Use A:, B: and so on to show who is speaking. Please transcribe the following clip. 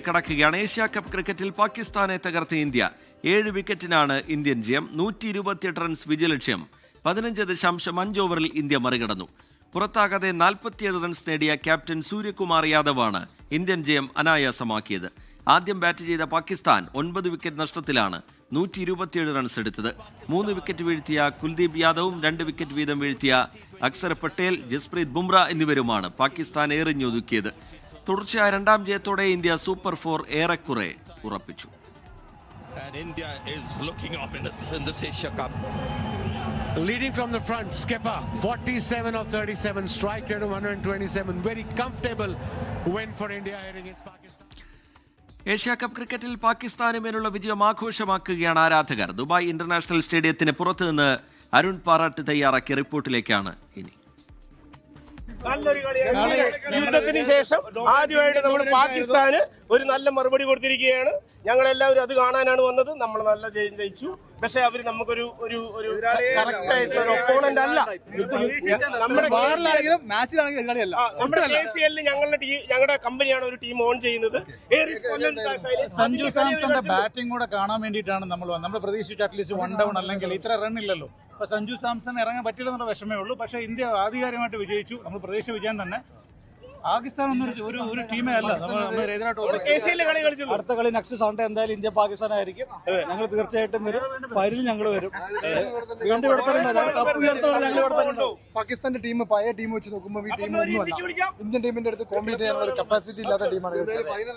A: കടക്കുകയാണ്. Asia cup ക്രിക്കറ്റിൽ പാകിസ്ഥാനെ തകർത്ത ഇന്ത്യ. ഏഴ് വിക്കറ്റിനാണ് ഇന്ത്യൻ ജയം. നൂറ്റി ഇരുപത്തിയെട്ട് റൺസ് വിജയലക്ഷ്യം. പതിനഞ്ച് ദശാംശം അഞ്ച് ഓവറിൽ ഇന്ത്യ മറികടന്നു. പുറത്താകാതെ നാൽപ്പത്തിയേഴ് റൺസ് നേടിയ ക്യാപ്റ്റൻ സൂര്യകുമാർ യാദവാണ് ഇന്ത്യൻ ജയം അനായാസമാക്കിയത്. ആദ്യം ബാറ്റ് ചെയ്ത പാകിസ്ഥാൻ ഒൻപത് വിക്കറ്റ് നഷ്ടത്തിലാണ് നൂറ്റി ഇരുപത്തിയേഴ് റൺസ് എടുത്തത്. മൂന്ന് വിക്കറ്റ് വീഴ്ത്തിയ കുൽദീപ് യാദവും രണ്ട് വിക്കറ്റ് വീതം വീഴ്ത്തിയ അക്സർ പട്ടേൽ ജസ്പ്രീത് ബുംറ എന്നിവരുമാണ് പാകിസ്ഥാൻ എറിഞ്ഞൊതുക്കിയത് തുടർച്ചയായ രണ്ടാം ജയത്തോടെ ഇന്ത്യ സൂപ്പർ ഫോർ ഏറെക്കുറെ ഉറപ്പിച്ചു
B: And India is looking ominous in this Asia Cup.
C: Leading from the front, Skipper, 47 of 37, strike rate of 127. Very comfortable win for India here against Pakistan.
A: Asia cup ക്രിക്കറ്റിൽ പാകിസ്ഥാന് മേലുള്ള വിജയം ആഘോഷമാക്കുകയാണ് ആരാധകർ Dubai international സ്റ്റേഡിയത്തിന് പുറത്തുനിന്ന് അരുൺ പാറാട്ട് തയ്യാറാക്കിയ റിപ്പോർട്ടിലേക്കാണ് ഇനി
D: യുദ്ധത്തിന് ശേഷം ആദ്യമായിട്ട് നമ്മൾ പാകിസ്ഥാന് ഒരു നല്ല മറുപടി കൊടുത്തിരിക്കുകയാണ്. ഞങ്ങൾ എല്ലാവരും അത് കാണാനാണ് വന്നത്. നമ്മൾ നല്ല ജയം ജയിച്ചു. പക്ഷെ അവർ നമുക്കൊരു ഒരു ഒരു ഒപ്പോണന്റ് അല്ല. നമ്മുടെ നമ്മുടെ കെ സി എല്ലിൽ ഞങ്ങളുടെ ടീം ഞങ്ങളുടെ കമ്പനിയാണ് ഒരു ടീം ഓൺ ചെയ്യുന്നത്.
E: സഞ്ജു സാംസന്റെ ബാറ്റിംഗ് കൂടെ കാണാൻ വേണ്ടിയിട്ടാണ് നമ്മൾ വന്നത്. നമ്മൾ പ്രതീക്ഷിച്ചു അറ്റ്ലീസ്റ്റ് വൺ ഡൗൺ അല്ലെങ്കിൽ ഇത്ര റൺ ഇല്ലല്ലോ. അപ്പൊ സഞ്ജു സാംസൺ ഇറങ്ങാൻ പറ്റില്ലെന്നുള്ള വിഷമേ ഉള്ളൂ. പക്ഷെ ഇന്ത്യ ആധികാരികമായിട്ട് വിജയിച്ചു. നമ്മൾ പ്രതീക്ഷ വിജയം തന്നെ. പാകിസ്ഥാൻ ഒന്നും ഒരു- ഒരു ടീമേ അല്ല. അടുത്ത കളി നെക്സ്റ്റ് സൺഡേ എന്തായാലും ഇന്ത്യ പാകിസ്ഥാൻ ആയിരിക്കും. ഞങ്ങൾ തീർച്ചയായിട്ടും വരും. ഫൈനലിൽ ഞങ്ങൾ വരും. വീണ്ടും ഇവിടെ
F: പാകിസ്ഥാന്റെ ടീം പഴയ ടീം വെച്ച് നോക്കുമ്പോൾ ഈ ടീം ഒന്നുമല്ല. ഇന്ത്യൻ ടീമിന്റെ അടുത്ത് കോമ്പീറ്റ് ചെയ്യാനുള്ള ഒരു കപ്പാസിറ്റി ഇല്ലാത്ത ടീമാണ്
E: തീർച്ചയായും